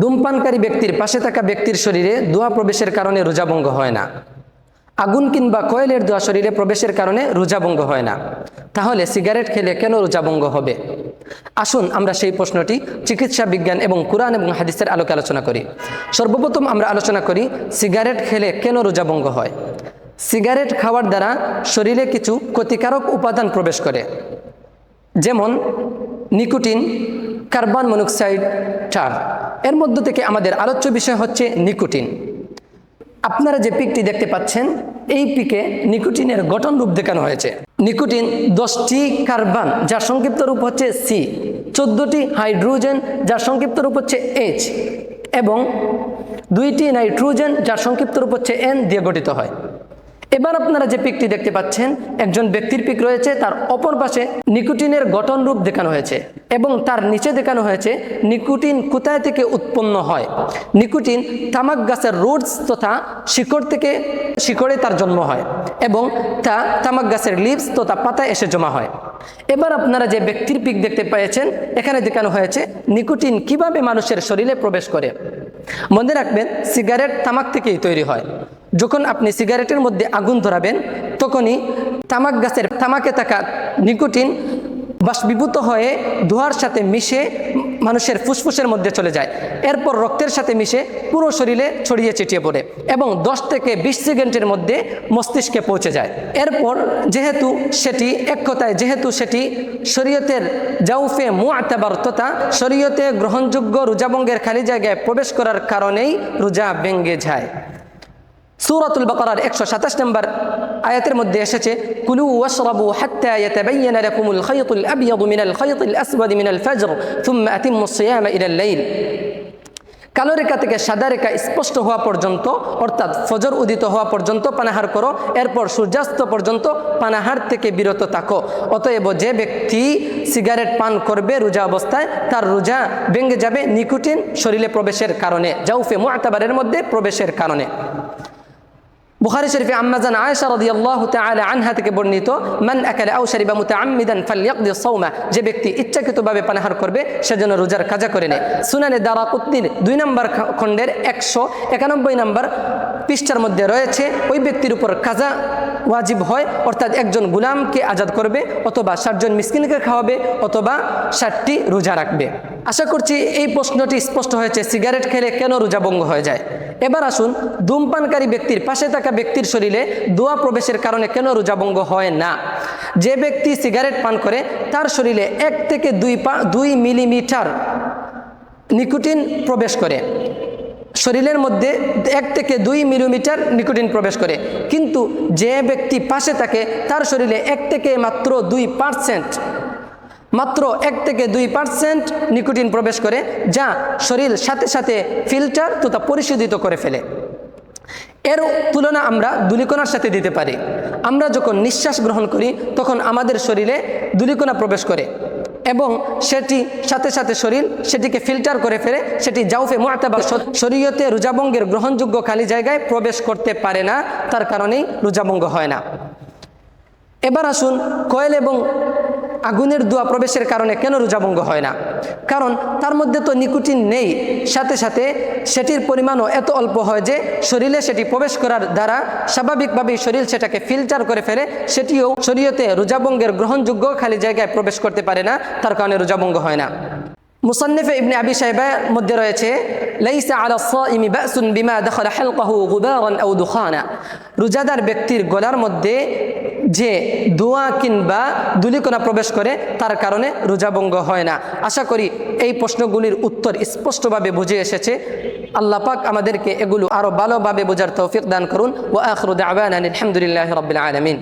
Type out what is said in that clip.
ধূমপানকারী ব্যক্তির পাশে থাকা ব্যক্তির শরীরে দোয়া প্রবেশের কারণে রোজাভঙ্গ হয় না। আগুন কিংবা কয়েলের দোয়া শরীরে প্রবেশের কারণে রোজাভঙ্গ হয় না। তাহলে সিগারেট খেলে কেন রোজাভঙ্গ হবে? আসুন আমরা সেই প্রশ্নটি চিকিৎসা বিজ্ঞান এবং কোরআন এবং হাদিসের আলোকে আলোচনা করি। সর্বপ্রথম আমরা আলোচনা করি, সিগারেট খেলে কেন রোজাভঙ্গ হয়? সিগারেট খাওয়ার দ্বারা শরীরে কিছু ক্ষতিকারক উপাদান প্রবেশ করে। যেমন নিকোটিন, কার্বন মনোক্সাইড টার এর মধ্য থেকে আমাদের আলোচ্য বিষয় হচ্ছে নিকোটিন। আপনারা যে পিকটি দেখতে পাচ্ছেন, এই পিকে নিকোটিনের গঠন রূপ দেখানো হয়েছে। নিকোটিন দশটি কার্বন, যার সংক্ষিপ্ত রূপ হচ্ছে সি চোদ্দটি হাইড্রোজেন, যার সংক্ষিপ্ত রূপ হচ্ছে এইচ এবং দুইটি নাইট্রোজেন, যার সংক্ষিপ্ত রূপ হচ্ছে এন দিয়ে গঠিত হয়। এবার আপনারা যে পিকটি দেখতে পাচ্ছেন, একজন ব্যক্তির পিক রয়েছে, তার অপর পাশে নিকোটিনের গঠন রূপ দেখানো হয়েছে এবং তার নিচে দেখানো হয়েছে, নিকোটিন কোথায় থেকে উৎপন্ন হয়? নিকোটিন তামাক গাছের রুটস তথা শিকড় থেকে, শিকড়ে তার জন্ম হয় এবং তা তামাক গাছের লিভস তথা পাতায় এসে জমা হয়। এবার আপনারা যে ব্যক্তির পিক দেখতে পেয়েছেন, এখানে দেখানো হয়েছে নিকোটিন কীভাবে মানুষের শরীরে প্রবেশ করে। মনে রাখবেন, সিগারেট তামাক থেকেই তৈরি হয়। যখন আপনি সিগারেটের মধ্যে আগুন ধরাবেন, তখনই তামাক গাছের তামাকে থাকা নিকোটিন বাষ্পীভূত হয়ে ধোঁয়ার সাথে মিশে মানুষের ফুসফুসের মধ্যে চলে যায়। এরপর রক্তের সাথে মিশে পুরো শরীরে ছড়িয়ে ছিটিয়ে পড়ে এবং 10 থেকে 20 সেকেন্ডের মধ্যে মস্তিষ্কে পৌঁছে যায়। এরপর যেহেতু সেটি এক কথায়, যেহেতু সেটি শরীয়তের জাউফে মুআতাবার তথা শরীয়তে গ্রহণযোগ্য রোজাবঙ্গের খালি জায়গায় প্রবেশ করার কারণেই রোজা ভেঙ্গে যায়। সূরাতুল বাকারার একশো সাতাশ নম্বর আয়াতের মধ্যে এসেছে, কুলু ওয়াশরাবু হাত্তা ইয়াতাবাyyana লাকুমুল খায়তুল আবয়াদু মিনাল খায়তিল আসওয়াদি মিনাল ফাজর থুম্মা আতিম্মুস সিয়ামা ইলাল লাইল। কালো রেখা থেকে সাদা রেখা স্পষ্ট হওয়া পর্যন্ত, অর্থাৎ ফজর উদিত হওয়া পর্যন্ত পানাহার করো, এরপর সূর্যাস্ত পর্যন্ত পানাহার থেকে বিরত থাকো। অতএব যে ব্যক্তি সিগারেট পান করবে রোজা অবস্থায়, তার রোজা ভেঙে যাবে নিকোটিন শরীরে প্রবেশের কারণে, জাউফে মুআতাবারের মধ্যে প্রবেশের কারণে। বুখারী শরীফে আম্মাজান আয়েশা রাদিয়াল্লাহু তাআলা আনহা থেকে বর্ণিত, মান আকালা আও শারিবা মুতাআম্মিদান ফালইয়াকদি সাওমা যে ব্যক্তি ইচ্ছাকৃতভাবে পানাহার করবে, সে যেন রোজার কাজা করে নেয়। সুনানে দারাকুতনির দুই নম্বর খণ্ডের একশো একানব্বই নম্বর পৃষ্ঠার মধ্যে রয়েছে, ওই ব্যক্তির উপর কাজা ওয়াজিব হয়, অর্থাৎ একজন গুলামকে আজাদ করবে, অথবা ষাটজন মিসকিনকে খাওয়াবে, অথবা ষাটটি রোজা রাখবে। আশা করছি এই প্রশ্নটি স্পষ্ট হয়েছে। সিগারেট খেলে কেন রোজা হয়ে যায়? এবার আসুন, ধূমপানকারী ব্যক্তির পাশে থাকা ব্যক্তির শরীরে দোয়া প্রবেশের কারণে কেন রোজাভঙ্গ হয় না? যে ব্যক্তি সিগারেট পান করে, তার শরীরে এক থেকে দুই পা, দুই মিলিমিটার নিকোটিন প্রবেশ করে। শরীরের মধ্যে এক থেকে দুই মিলিমিটার নিকোটিন প্রবেশ করে। কিন্তু যে ব্যক্তি পাশে থাকে, তার শরীরে এক থেকে মাত্র দুই পার্সেন্ট মাত্র এক থেকে দুই পার্সেন্ট নিকোটিন প্রবেশ করে, যা শরীর সাথে সাথে ফিল্টার তথা পরিশোধিত করে ফেলে। এর তুলনা আমরা দুলিকোনার সাথে দিতে পারি। আমরা যখন নিঃশ্বাস গ্রহণ করি, তখন আমাদের শরীরে দুলিকোনা প্রবেশ করে এবং সেটি সাথে সাথে শরীর সেটিকে ফিল্টার করে ফেলে, সেটি জাউফে মোয়াতাবা শরীয়তে রোজাবঙ্গের গ্রহণযোগ্য খালি জায়গায় প্রবেশ করতে পারে না, তার কারণেই রোজাবঙ্গ হয় না। এবার আসুন, কয়েল এবং আগুনের দোয়া প্রবেশের কারণে কেন রোজাভঙ্গ হয় না? কারণ তার মধ্যে তো নিকোটিন নেই। সাথে সাথে সেটির পরিমাণও এত অল্প হয় যে শরীরে সেটি প্রবেশ করার দ্বারা স্বাভাবিকভাবেই শরীর সেটাকে ফিল্টার করে ফেলে, সেটিও শরীয়তে রোজাভঙ্গের গ্রহণযোগ্য খালি জায়গায় প্রবেশ করতে পারে না, তার কারণে রোজাভঙ্গ হয় না। মুসান্নিফে ইবনে আবি সাহেবের মধ্যে রয়েছে বিমা রোজাদার ব্যক্তির গলার মধ্যে যে দোয়া কিংবা দুলিকোনা প্রবেশ করে, তার কারণে রোজাভঙ্গ হয় না। আশা করি এই প্রশ্নগুলির উত্তর স্পষ্টভাবে বুঝে এসেছে। আল্লাহ পাক আমাদেরকে এগুলো আরও ভালোভাবে বোঝার তৌফিক দান করুন। ও আখরুদ আবান আলহামদুলিল্লাহ রবিল আলমিন।